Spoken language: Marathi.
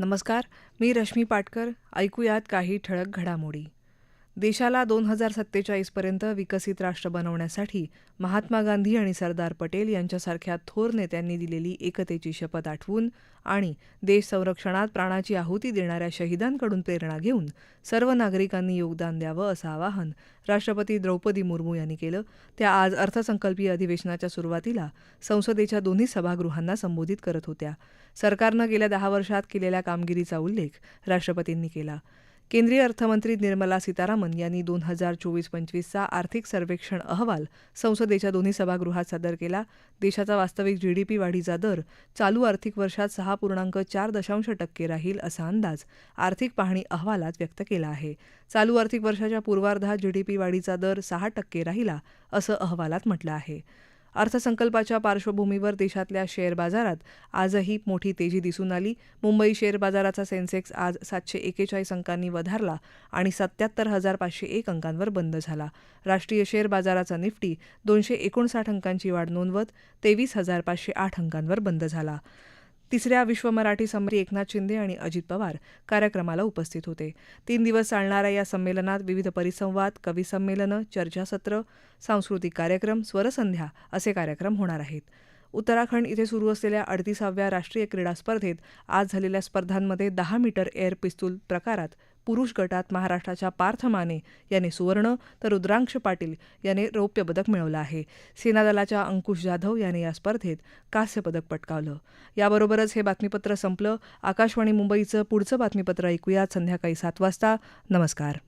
नमस्कार मी रश्मी पाटकर. ऐकूयात काही ठळक घडामोडी. देशाला दोन हजार सत्तेचाळीसपर्यंत विकसित राष्ट्र बनवण्यासाठी महात्मा गांधी आणि सरदार पटेल यांच्यासारख्या थोर नेत्यांनी दिलेली एकतेची शपथ आठवून आणि देश संरक्षणात प्राणाची आहुती देणाऱ्या शहीदांकडून प्रेरणा घेऊन सर्व नागरिकांनी योगदान द्यावं असं आवाहन राष्ट्रपती द्रौपदी मुर्मू यांनी केलं. त्या आज अर्थसंकल्पीय अधिवेशनाच्या सुरुवातीला संसदेच्या दोन्ही सभागृहांना संबोधित करत होत्या. सरकारनं गेल्या दहा वर्षात केलेल्या कामगिरीचा उल्लेख राष्ट्रपतींनी केला. केंद्रीय अर्थमंत्री निर्मला सीतारामन यांनी दोन हजार चोवीस पंचवीसचा आर्थिक सर्वेक्षण अहवाल संसदेच्या दोन्ही सभागृहात सादर केला. देशाचा वास्तविक जीडीपी वाढीचा दर चालू आर्थिक वर्षात सहा पूर्णांक चार दशांश टक्के राहील असा अंदाज आर्थिक पाहणी अहवालात व्यक्त केला आहे. चालू आर्थिक वर्षाच्या पूर्वार्धात जीडीपी वाढीचा दर सहा टक्के राहिला असं अहवालात म्हटलं आहे. अर्थसंकल्पाच्या पार्श्वभूमीवर देशातल्या शेअर बाजारात आजही मोठी तेजी दिसून आली. मुंबई शेअर बाजाराचा सेन्सेक्स आज सातशे एकेचाळीस अंकांनी वधारला आणि सत्याहत्तर हजार पाचशे एक अंकांवर बंद झाला. राष्ट्रीय शेअर बाजाराचा निफ्टी दोनशे एकोणसाठ अंकांची वाढ नोंदवत तेवीस हजार पाचशे आठ अंकांवर बंद झाला. तिसऱ्या विश्व मराठी समरी एकनाथ शिंदे आणि अजित पवार कार्यक्रमाला उपस्थित होते. तीन दिवस चालणाऱ्या या संमेलनात विविध परिसंवाद कविसंमेलनं चर्चासत्र सांस्कृतिक कार्यक्रम स्वरसंध्या असे कार्यक्रम होणार आहेत. उत्तराखंड इथे सुरू असलेल्या अडतीसाव्या राष्ट्रीय क्रीडा स्पर्धेत आज झालेल्या स्पर्धांमध्ये दहा मीटर एअर पिस्तूल प्रकारात पुरुष गटात महाराष्ट्राच्या पार्थ माने याने सुवर्ण तर रुद्रांक्ष पाटील याने रौप्य पदक मिळवलं आहे. सेनादलाच्या अंकुश जाधव याने या स्पर्धेत कांस्य पदक पटकावलं. याबरोबरच हे बातमीपत्र संपलं. आकाशवाणी मुंबईचं पुढचं बातमीपत्र ऐकूयात संध्याकाळी सात वाजता. नमस्कार.